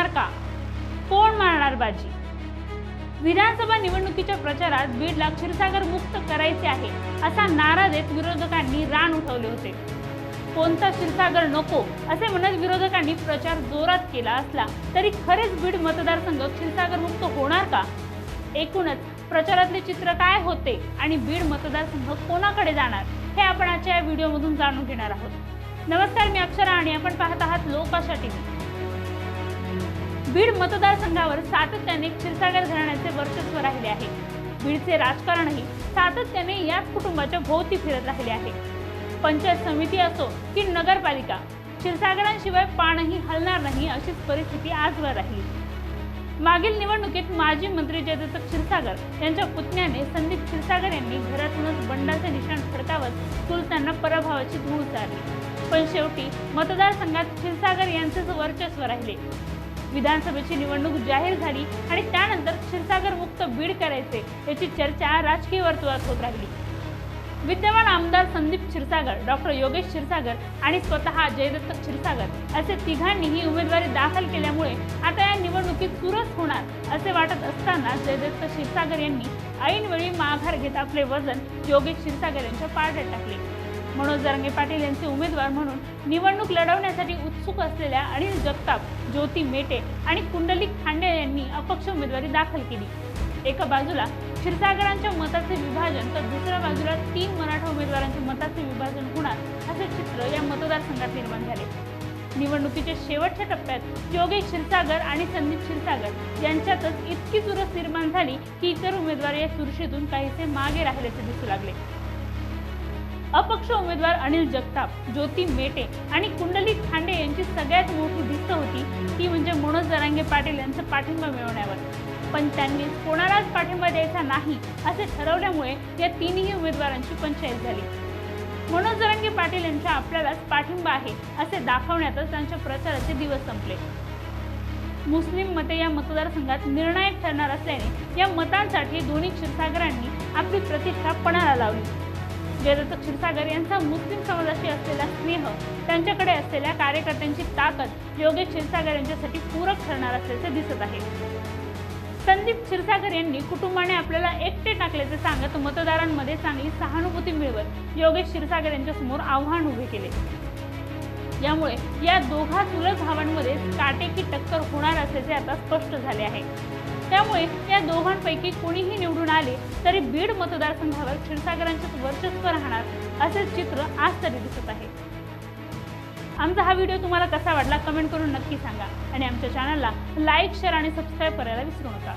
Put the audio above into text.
होणार का? कोण मारणार बाजी? विधानसभा निवडणुकीच्या प्रचारात बीडला क्षीरसागर मुक्त करायचे आहे असा नारा देत विरोधकांनी रान उठवले होते. कोणता क्षीरसागर नको असे म्हणत विरोधकांनी प्रचार जोरात केला असला तरी खरेच बीड मतदारसंघ क्षीरसागर मुक्त होणार का? एकूणच प्रचारातले चित्र काय होते आणि बीड मतदारसंघ कोणाकडे जाणार हे आपण आजच्या या व्हिडिओमधून जाणून घेणार आहोत. नमस्कार मी अक्षरा आणि आपण पाहत आहात लोकाशा टीव्ही. बीड मतदारसंघावर सातत्याने क्षीरसागर घराण्याचे वर्चस्व राहिले आहे. बीडचे राजकारणही सातत्याने याच कुटुंबाच्या भोवती फिरत राहिले आहे. पंचायत समिती असो की नगरपालिका क्षीरसागरांशिवाय पानही हलणार नाही अशीच परिस्थिती आजवर राहिली. मागील निवडणुकीत माजी मंत्री जयदत्त क्षीरसागर यांच्या पुतण्याने संदीप क्षीरसागर यांनी घरातूनच बंडाचे निशाण फडकावत चुलत्यांना पराभवाची धूळ चारली. पण शेवटी मतदारसंघात क्षीरसागर यांचेच वर्चस्व राहिले. विधानसभेची निवडणूक जाहीर झाली आणि त्यानंतर क्षीरसागर मुक्त बीड करायचे याची चर्चा राजकीय वर्तुळात होत राहिली. विद्यमान आमदार संदीप क्षीरसागर डॉक्टर योगेश क्षीरसागर आणि स्वतः जयदत्त क्षीरसागर असे तिघांनीही उमेदवारी दाखल केल्यामुळे आता या निवडणुकीत चुरस होणार असे वाटत असताना जयदत्त क्षीरसागर यांनी ऐनवेळी माघार घेत आपले वजन योगेश क्षीरसागर यांच्या पारड्यात टाकले. मनोज जरांगे पाटील यांचे उमेदवार म्हणून निवडणूक लढवण्यासाठी उत्सुक असलेल्या अनिल जगताप ज्योती मेटे आणि कुंडलिक खांडे यांनी अपक्ष उमेदवारी दाखल केली. एका बाजूला क्षीरसागरांच्या मताचे विभाजन तर दुसऱ्या बाजूला तीन मराठा उमेदवारांच्या मताचे विभाजन होणार असे चित्र या मतदारसंघात निर्माण झाले. निवडणुकीच्या शेवटच्या टप्प्यात योगेश क्षीरसागर आणि संदीप क्षीरसागर यांच्यातच इतकी चुरस निर्माण झाली की इतर उमेदवार या चुरशीतून काहीसे मागे राहिल्याचे दिसू लागले. अपक्ष उमेदवार अनिल जगताप ज्योती मेटे आणि कुंडली खांडे यांची सगळ्यात मोठी भिस्त होती. ती म्हणजे मनोज जरांगे पाटील यांचा पाठिंबा मिळवण्यावर. पण त्यांनी कोणालाच पाठिंबा द्यायचा नाही असे ठरवल्यामुळे या तिन्ही उमेदवारांची पंचायत झाली. मनोज जरांगे पाटील यांच्या आपल्यालाच पाठिंबा आहे असे दाखवण्यातच त्यांच्या प्रचाराचे दिवस संपले. मुस्लिम मते या मतदारसंघात निर्णायक ठरणार असल्याने या मतांसाठी दोन्ही क्षीरसागरांनी आपली प्रतिष्ठा पणाला लावली. जयदत्त क्षीरसागर यांचा मुस्लिम समाजाशी असलेला स्नेह त्यांच्याकडे असलेल्या कार्यकर्त्यांची ताकद योगेश क्षीरसागर यांच्यासाठी पूरक ठरणार असल्याचे दिसत आहे. संदीप क्षीरसागर यांनी कुटुंबाने आपल्याला एकटे टाकल्याचे सांगत मतदारांमध्ये चांगली सहानुभूती मिळवत योगेश क्षीरसागर यांच्यासमोर आव्हान उभे केले. यामुळे या दोघा चुलत भावांमध्ये काटेकी टक्कर होणार असल्याचे आता स्पष्ट झाले आहे. त्यामुळे या दोघांपैकी कोणीही निवडून आले तरी बीड मतदारसंघावर क्षीरसागरांचेच वर्चस्व राहणार असे चित्र आज तरी दिसत आहे. आमचा हा व्हिडिओ तुम्हाला कसा वाटला कमेंट करून नक्की सांगा आणि आमच्या चॅनलला लाईक शेअर आणि सबस्क्राईब करायला विसरू नका.